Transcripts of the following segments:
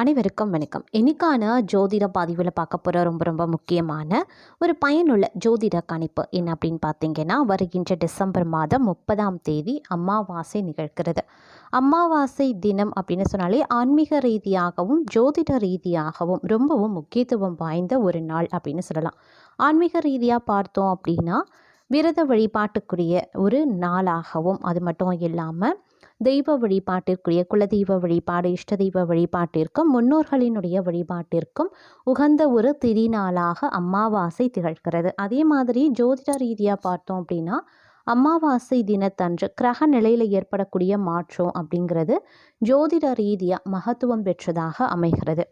அனைவருக்கும் வணக்கம். இன்னைக்கான ஜோதிட பதிவில் பார்க்க போகிற ரொம்ப ரொம்ப முக்கியமான ஒரு பயனுள்ள ஜோதிட கணிப்பு என்ன அப்படின்னு பார்த்தீங்கன்னா வருகின்ற டிசம்பர் மாதம் முப்பதாம் தேதி அமாவாசை நிகழ்கிறது. அமாவாசை தினம் அப்படின்னு சொன்னாலே ஆன்மீக ரீதியாகவும் ஜோதிட ரீதியாகவும் ரொம்பவும் முக்கியத்துவம் வாய்ந்த ஒரு நாள் அப்படின்னு சொல்லலாம். ஆன்மீக ரீதியாக பார்த்தோம் அப்படின்னா விரத வழிபாட்டுக்குரிய ஒரு நாளாகவும் அது மட்டும் இல்லாமல் தெய்வ வழிபாட்டிற்குரிய குலதெய்வ வழிபாடு இஷ்ட தெய்வ வழிபாட்டிற்கும் முன்னோர்களினுடைய வழிபாட்டிற்கும் உகந்த ஒரு திருநாளாக அமாவாசை திகழ்கிறது. அதே மாதிரி ஜோதிட ரீதியாக பார்த்தோம் அப்படின்னா அமாவாசை தினத்தன்று கிரக நிலையில் ஏற்படக்கூடிய மாற்றம் அப்படிங்கிறது ஜோதிட ரீதியாக மகத்துவம் பெற்றதாக அமைகிறது.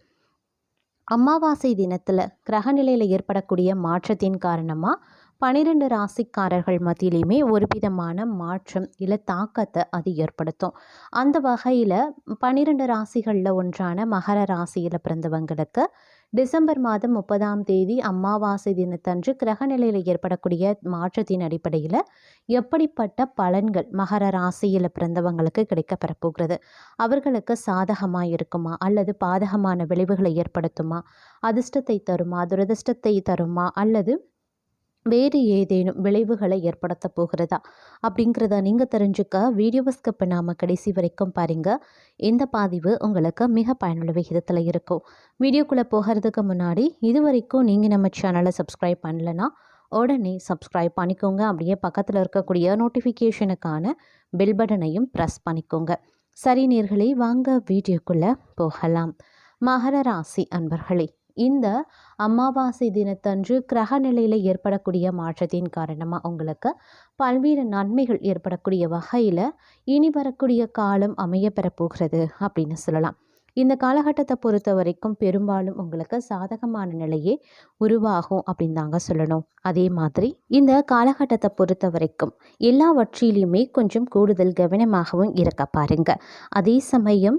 அமாவாசை தினத்தில் கிரகநிலையில் ஏற்படக்கூடிய மாற்றத்தின் காரணமாக பனிரெண்டு ராசிக்காரர்கள் மத்தியிலையுமே ஒரு விதமான மாற்றம் இல்லை தாக்கத்தை அது ஏற்படுத்தும். அந்த வகையில் பனிரெண்டு ராசிகளில் ஒன்றான மகர ராசியில் பிறந்தவங்களுக்கு டிசம்பர் மாதம் முப்பதாம் தேதி அமாவாசை தினத்தன்று கிரகநிலையில் ஏற்படக்கூடிய மாற்றத்தின் அடிப்படையில் எப்படிப்பட்ட பலன்கள் மகர ராசியில் பிறந்தவங்களுக்கு கிடைக்கப்பெற போகிறது அவர்களுக்கு சாதகமாக இருக்குமா? அல்லது பாதகமான விளைவுகளை ஏற்படுத்துமா? அதிர்ஷ்டத்தை தருமா? துரதிர்ஷ்டத்தை தருமா? அல்லது வேறு ஏதேனும் விளைவுகளை ஏற்படுத்த போகிறதா? அப்படிங்கிறத நீங்கள் தெரிஞ்சுக்க வீடியோவை ஸ்கிப் பண்ணாமல் கடைசி வரைக்கும் பாருங்கள் இந்த பதிவு உங்களுக்கு மிக பயனுள்ள விகிதத்தில் இருக்கும். வீடியோக்குள்ளே போகிறதுக்கு முன்னாடி இது வரைக்கும் நீங்கள் நம்ம சேனலை சப்ஸ்கிரைப் பண்ணலைன்னா உடனே சப்ஸ்கிரைப் பண்ணிக்கோங்க. அப்படியே பக்கத்தில் இருக்கக்கூடிய நோட்டிஃபிகேஷனுக்கான பில் பட்டனையும் ப்ரெஸ் பண்ணிக்கோங்க. சரி நேர்களே வாங்க வீடியோக்குள்ளே போகலாம். மகர ராசி அன்பர்களே இந்த அமாவாசை தினத்தன்று கிரக நிலையில் ஏற்படக்கூடிய மாற்றத்தின் காரணமாக உங்களுக்கு பல்வேறு நன்மைகள் ஏற்படக்கூடிய வகையில் இனி வரக்கூடிய காலம் அமைய போகிறது அப்படின்னு சொல்லலாம். இந்த காலகட்டத்தை பொறுத்த வரைக்கும் பெரும்பாலும் உங்களுக்கு சாதகமான நிலையே உருவாகும் அப்படின்னு தாங்க சொல்லணும். அதே மாதிரி இந்த காலகட்டத்தை பொறுத்த வரைக்கும் எல்லாவற்றிலையுமே கொஞ்சம் கூடுதல் கவனமாகவும் இருக்க பாருங்க. அதே சமயம்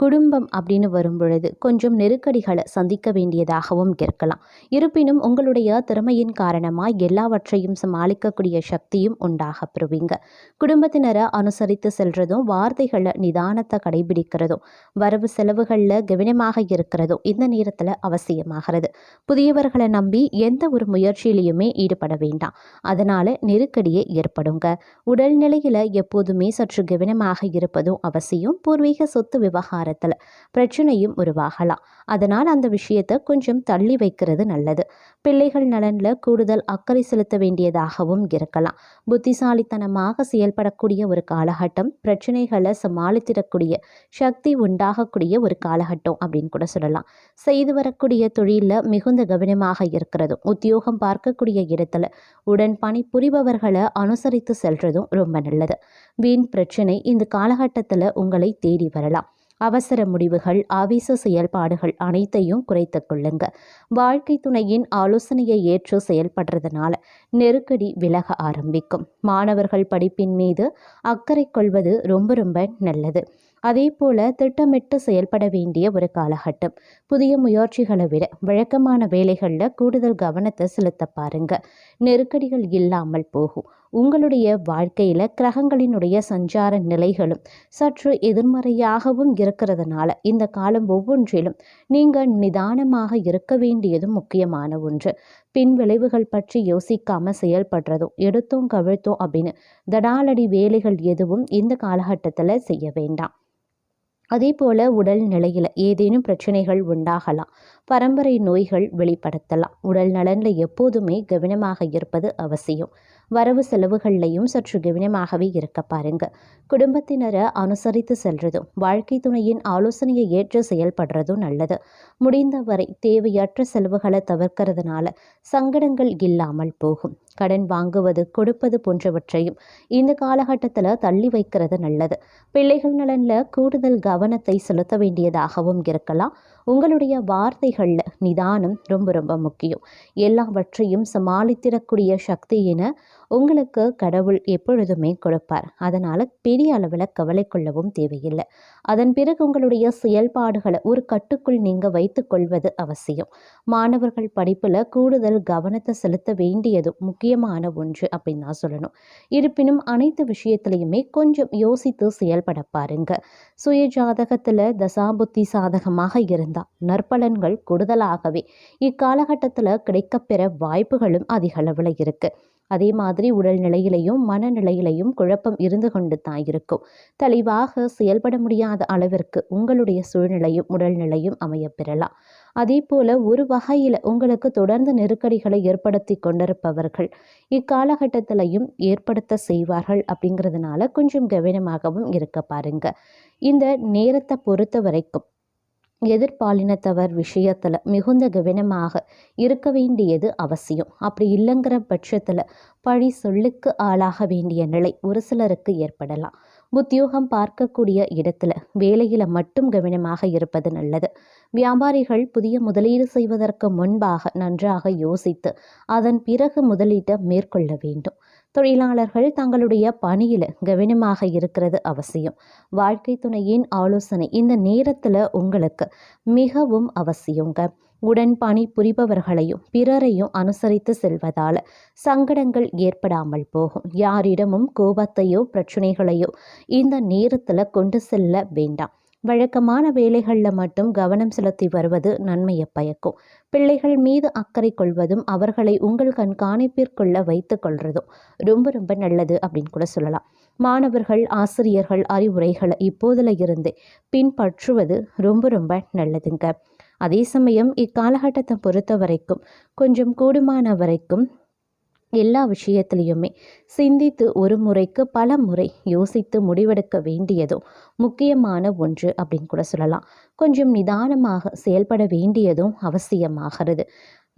குடும்பம் அப்படின்னு வரும்பொழுது கொஞ்சம் நெருக்கடிகளை சந்திக்க வேண்டியதாகவும் இருக்கலாம் இருப்பினும் உங்களுடைய திறமையின் காரணமாக எல்லாவற்றையும் சமாளிக்கக்கூடிய சக்தியும் உண்டாக பெறுவீங்க. குடும்பத்தினரை அனுசரித்து செல்றதும் வார்த்தைகளை நிதானத்தை கடைபிடிக்கிறதும் வரவு செலவுகளில் கவனமாக இருக்கிறதும் இந்த நேரத்தில் அவசியமாகிறது. புதியவர்களை நம்பி எந்த ஒரு முயற்சியிலையுமே ஈடுபட வேண்டாம். அதனால் நெருக்கடியே ஏற்படுங்க. உடல்நிலையில் எப்போதுமே சற்று கவனமாக இருப்பதும் அவசியம். பூர்வீக சொத்து விவகாரம் விவகாரத்தில் பிரச்சனையும் உருவாகலாம். அதனால் அந்த விஷயத்தை கொஞ்சம் தள்ளி வைக்கிறது நல்லது. பிள்ளைகள் நலனில் கூடுதல் அக்கறை செலுத்த வேண்டியதாகவும் இருக்கலாம். புத்திசாலித்தனமாக செயல்படக்கூடிய ஒரு காலகட்டம் பிரச்சனைகளை சமாளித்திடக்கூடிய சக்தி உண்டாகக்கூடிய ஒரு காலகட்டம் அப்படின்னு கூட சொல்லலாம். செய்து வரக்கூடிய தொழிலில் மிகுந்த கவனமாக இருக்கிறதும் உத்தியோகம் பார்க்கக்கூடிய இடத்துல உடன் பணி புரிபவர்களை அனுசரித்து செல்றதும் ரொம்ப நல்லது. வீண் பிரச்சனை இந்த காலகட்டத்தில் உங்களை தேடி வரலாம். அவசர முடிவுகள் ஆவேச செயல்பாடுகள் அனைத்தையும் குறைத்து கொள்ளுங்க. வாழ்க்கை துணையின் ஆலோசனையை ஏற்று செயல்படுறதுனால நெருக்கடி விலக ஆரம்பிக்கும். மாணவர்கள் படிப்பின் மீது அக்கறை கொள்வது ரொம்ப ரொம்ப நல்லது. அதே போல திட்டமிட்டு செயல்பட வேண்டிய ஒரு காலகட்டம். புதிய முயற்சிகளை விட வழக்கமான வேலைகளில் கூடுதல் கவனத்தை செலுத்த பாருங்க. நெருக்கடிகள் இல்லாமல் போகும். உங்களுடைய வாழ்க்கையில் கிரகங்களினுடைய சஞ்சார நிலைகளும் சற்று எதிர்மறையாகவும் இருக்கிறதுனால இந்த காலம் ஒவ்வொன்றிலும் நீங்கள் நிதானமாக இருக்க வேண்டியதும் முக்கியமான ஒன்று. பின் விளைவுகள் பற்றி யோசிக்காம செயல்படுறதும் எடுத்தோம் கவிழ்த்தோம் அப்படின்னு தடாலடி வேலைகள் எதுவும் இந்த காலகட்டத்தில் செய்ய வேண்டாம். அதே போல் உடல் நிலையில் ஏதேனும் பிரச்சனைகள் உண்டாகலாம். பரம்பரை நோய்கள் வெளிப்படுத்தலாம். உடல் நலனில் எப்போதுமே கவனமாக இருப்பது அவசியம். வரவு செலவுகள்லையும் சற்று கவனமாகவே இருக்க பாருங்க. குடும்பத்தினரை அனுசரித்து செல்றதும் வாழ்க்கை துணையின் ஆலோசனையை ஏற்று செயல்படுறதும் நல்லது. முடிந்தவரை தேவையற்ற செலவுகளை தவிர்க்கிறதுனால சங்கடங்கள் இல்லாமல் போகும். கடன் வாங்குவது கொடுப்பது போன்றவற்றையும் இந்த காலகட்டத்தில் தள்ளி வைக்கிறது நல்லது. பிள்ளைகள் நலனில் கூடுதல் கவனத்தை செலுத்த வேண்டியதாகவும் இருக்கலாம். உங்களுடைய வார்த்தைகளில் நிதானம் ரொம்ப ரொம்ப முக்கியம். எல்லாவற்றையும் சமாளித்திடக்கூடிய சக்தியின உங்களுக்கு கடவுள் எப்பொழுதுமே கொடுப்பார். அதனால் பெரிய அளவில் கவலை கொள்ளவும் தேவையில்லை. அதன் பிறகு உங்களுடைய செயல்பாடுகளை ஒரு கட்டுக்குள் நீங்கள் வைத்துக்கொள்வது அவசியம். மாணவர்கள் படிப்பில் கூடுதல் கவனத்தை செலுத்த வேண்டியதும் முக்கியமான ஒன்று அப்படின்னு நான் சொல்லணும். இருப்பினும் அனைத்து விஷயத்திலையுமே கொஞ்சம் யோசித்து செயல்பட பாருங்க. சுய ஜாதகத்தில் தசாபுத்தி சாதகமாக இருந்தால் நற்பலன்கள் கூடுதலாகவே. இக்காலகட்டத்தில் கிடைக்கப்பெற வாய்ப்புகளும் அதிகளவில் இருக்குது அதே மாதிரி உடல் நிலையிலையும் மனநிலையிலையும் குழப்பம் இருந்து கொண்டு தான் இருக்கும். தெளிவாக செயல்பட முடியாத அளவிற்கு உங்களுடைய சூழ்நிலையும் உடல்நிலையும் அமைய பெறலாம். அதே போல ஒரு வகையில் உங்களுக்கு தொடர்ந்து நெருக்கடிகளை ஏற்படுத்தி கொண்டிருப்பவர்கள் இக்காலகட்டத்திலையும் ஏற்படுத்த செய்வார்கள் அப்படிங்கிறதுனால கொஞ்சம் கவனமாகவும் இருக்க பாருங்க. இந்த நேரத்தை பொறுத்த வரைக்கும் எதிர்பாலினத்தவர் விஷயத்தில் மிகுந்த கவனமாக இருக்க வேண்டியது அவசியம். அப்படி இல்லைங்கிற பட்சத்தில் பழி சொல்லுக்கு ஆளாக வேண்டிய நிலை ஒரு சிலருக்கு ஏற்படலாம். உத்தியோகம் பார்க்கக்கூடிய இடத்துல வேலையில் மட்டும் கவனமாக இருப்பது நல்லது. வியாபாரிகள் புதிய முதலீடு செய்வதற்கு முன்பாக நன்றாக யோசித்து அதன் பிறகு முதலீட்டை மேற்கொள்ள வேண்டும். தொழிலாளர்கள் தங்களுடைய பணியில் கவனமாக இருக்கிறது அவசியம். வாழ்க்கை துணையின் ஆலோசனை இந்த நேரத்தில் உங்களுக்கு மிகவும் அவசியங்க. உடன் பணி புரிபவர்களையும் பிறரையும் அனுசரித்து செல்வதால் சங்கடங்கள் ஏற்படாமல் போகும். யாரிடமும் கோபத்தையோ பிரச்சனைகளையோ இந்த நேரத்தில் கொண்டு செல்ல வேண்டாம். வழக்கமான வேலைகளில் மட்டும் கவனம் செலுத்தி வருவது நன்மையை பயக்கும். பிள்ளைகள் மீது அக்கறை கொள்வதும் அவர்களை உங்கள் கண்காணிப்பிற்குள்ள வைத்து கொள்வதும் ரொம்ப ரொம்ப நல்லது அப்படின்னு கூட சொல்லலாம். மாணவர்கள் ஆசிரியர்கள் அறிவுரைகளை இப்போதில் இருந்து பின்பற்றுவது ரொம்ப ரொம்ப நல்லதுங்க. அதே சமயம் இக்காலகட்டத்தை பொறுத்த வரைக்கும் கொஞ்சம் கூடுமான வரைக்கும் எல்லா விஷயத்திலையுமே சிந்தித்து ஒரு முறைக்கு பல முறை யோசித்து முடிவெடுக்க வேண்டியதும் முக்கியமான ஒன்று அப்படின்னு கூட சொல்லலாம். கொஞ்சம் நிதானமாக செயல்பட வேண்டியதும் அவசியமாகிறது.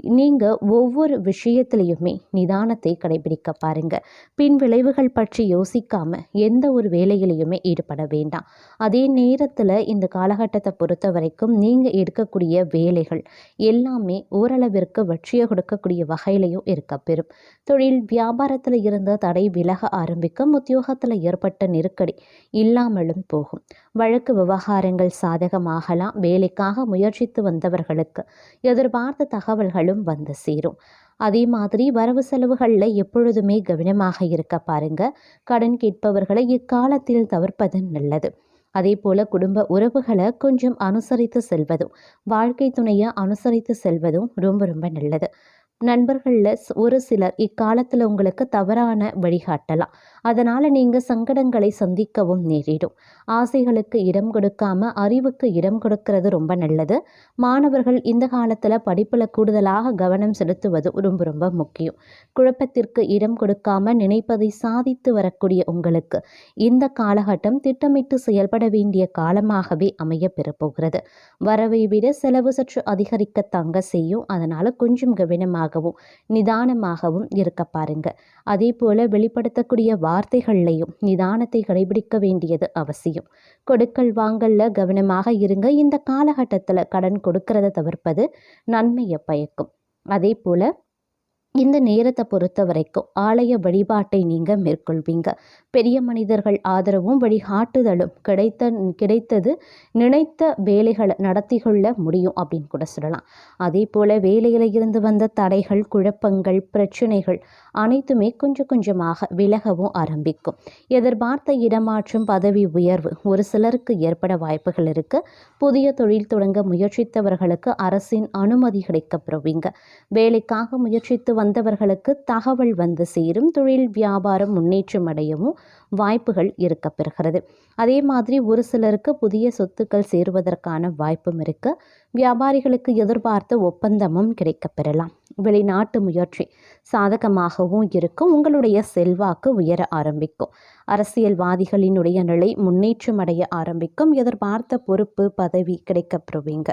நீங்கள் ஒவ்வொரு விஷயத்திலையுமே நிதானத்தை கடைபிடிக்க பாருங்க. பின் விளைவுகள் பற்றி யோசிக்காம எந்த ஒரு வேலையிலையுமே ஈடுபட வேண்டாம். அதே நேரத்தில் இந்த காலகட்டத்தை பொறுத்த வரைக்கும் நீங்கள் எடுக்கக்கூடிய வேலைகள் எல்லாமே ஓரளவிற்கு வெற்றியை கொடுக்கக்கூடிய வகையிலையும் இருக்க பெறும். தொழில் வியாபாரத்தில் இருந்த தடை விலக ஆரம்பிக்கும் உத்தியோகத்தில் ஏற்பட்ட நெருக்கடி இல்லாமலும் போகும். வழக்கு விவகாரங்கள் சாதகமாகலாம் வேலைக்காக முயற்சித்து வந்தவர்களுக்கு எதிர்பார்த்த தகவல்களும் வந்து சேரும். அதே மாதிரி வரவு செலவுகளில் எப்பொழுதுமே கவனமாக இருக்க பாருங்க. கடன் கேட்பவர்களை இக்காலத்தில் தவிர்ப்பது நல்லது. அதே போல குடும்ப உறவுகளை கொஞ்சம் அனுசரித்து செல்வதும் வாழ்க்கை துணையை அனுசரித்து செல்வதும் ரொம்ப ரொம்ப நல்லது. நண்பர்களில் ஒரு சிலர் இக்காலத்தில் உங்களுக்கு தவறான வழிகாட்டலாம். அதனால் நீங்கள் சங்கடங்களை சந்திக்கவும் நேரிடும். ஆசைகளுக்கு இடம் கொடுக்காம அறிவுக்கு இடம் கொடுக்கறது ரொம்ப நல்லது. மாணவர்கள் இந்த காலத்தில் படிப்பில் கூடுதலாக கவனம் செலுத்துவது ரொம்ப ரொம்ப முக்கியம். குழப்பத்திற்கு இடம் கொடுக்காம நினைப்பதை சாதித்து வரக்கூடிய உங்களுக்கு இந்த காலகட்டம் திட்டமிட்டு செயல்பட வேண்டிய காலமாகவே அமைய பெறப்போகிறது. வரவை விட செலவு சற்று அதிகரிக்க தங்க செய்யும். அதனால் கொஞ்சம் கவனமாக கவனமாகவும் நிதானமாகவும் இருக்க பாருங்க. அதே போல வெளிப்படுத்தக்கூடிய வார்த்தைகள்லையும் நிதானத்தை கடைபிடிக்க வேண்டியது அவசியம். கொடுக்கல் வாங்கல்ல கவனமாக இருங்க. இந்த காலகட்டத்தில் கடன் கொடுக்கறத தவிர்ப்பது நன்மையை பயக்கும். அதே போல் இந்த நேரத்தை பொறுத்த வரைக்கும் ஆலய வழிபாட்டை நீங்கள் மேற்கொள்வீங்க. பெரிய மனிதர்கள் ஆதரவும் வழிகாட்டுதலும் கிடைத்த கிடைத்தது நினைத்த வேலைகளை நடத்தி கொள்ள முடியும் அப்படின்னு கூட சொல்லலாம். அதே போல் வேலையில் இருந்து வந்த தடைகள் குழப்பங்கள் பிரச்சனைகள் அனைத்துமே கொஞ்சம் கொஞ்சமாக விலகவும் ஆரம்பிக்கும். எதிர்பார்த்த இடமாற்றம் பதவி உயர்வு ஒரு சிலருக்கு ஏற்பட வாய்ப்புகள் இருக்குது புதிய தொழில் தொடங்க முயற்சித்தவர்களுக்கு அரசின் அனுமதி கிடைக்கப்பெறுவீங்க வேலைக்காக முயற்சித்து வந்தவர்களுக்கு தகவல் வந்து சேரும். தொழில் வியாபாரம் முன்னேற்றம் அடையவும் வாய்ப்புகள் இருக்க பெறுகிறது. அதே மாதிரி ஒரு சிலருக்கு புதிய சொத்துக்கள் சேருவதற்கான வாய்ப்பும் இருக்குது வியாபாரிகளுக்கு எதிர்பார்த்த ஒப்பந்தமும் கிடைக்க பெறலாம். வெளிநாட்டு முயற்சி சாதகமாகவும் இருக்கும். உங்களுடைய செல்வாக்கு உயர ஆரம்பிக்கும். அரசியல்வாதிகளினுடைய நிலை முன்னேற்றம் அடைய ஆரம்பிக்கும். எதிர்பார்த்த பொறுப்பு பதவி கிடைக்கப்பெறுவீங்க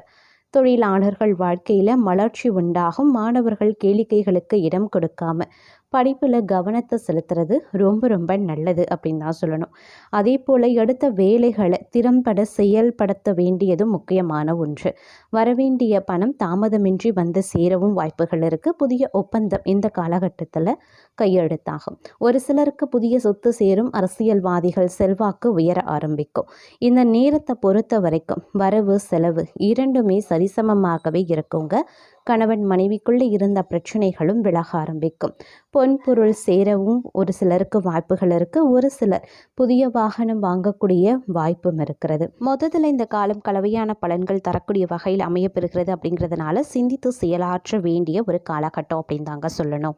தொழிலாளர்கள் வாழ்க்கையில் மலர்ச்சி உண்டாகும். மாணவர்கள் கேளிக்கைகளுக்கு இடம் கொடுக்காம படிப்பில் கவனத்தை செலுத்துறது ரொம்ப ரொம்ப நல்லது அப்படின்னு தான் சொல்லணும். அதே போல் எடுத்த வேலைகளை திறம்பட செயல்படுத்த வேண்டியதும் முக்கியமான ஒன்று. வரவேண்டிய பணம் தாமதமின்றி வந்து சேரவும் வாய்ப்புகள் இருக்குது புதிய ஒப்பந்தம் இந்த காலகட்டத்தில் கையெழுத்தாகும். ஒரு சிலருக்கு புதிய சொத்து சேரும் அரசியல்வாதிகள் செல்வாக்கு உயர ஆரம்பிக்கும். இந்த நேரத்தை பொறுத்த வரைக்கும் வரவு செலவு இரண்டுமே சரிசமமாகவே இருக்குங்க. கணவன் மனைவிக்குள்ளே இருந்த பிரச்சனைகளும் விலக ஆரம்பிக்கும். பொன் பொருள் சேரவும் ஒரு சிலருக்கு வாய்ப்புகள் இருக்குது ஒரு சிலர் புதிய வாகனம் வாங்கக்கூடிய வாய்ப்பும் இருக்கிறது. மொத்தத்தில் இந்த காலம் கலவையான பலன்கள் தரக்கூடிய வகையில் அமையப்பெறுகிறது அப்படிங்கிறதுனால சிந்தித்து செயலாற்ற வேண்டிய ஒரு காலகட்டம் அப்படின்னு தாங்க சொல்லணும்.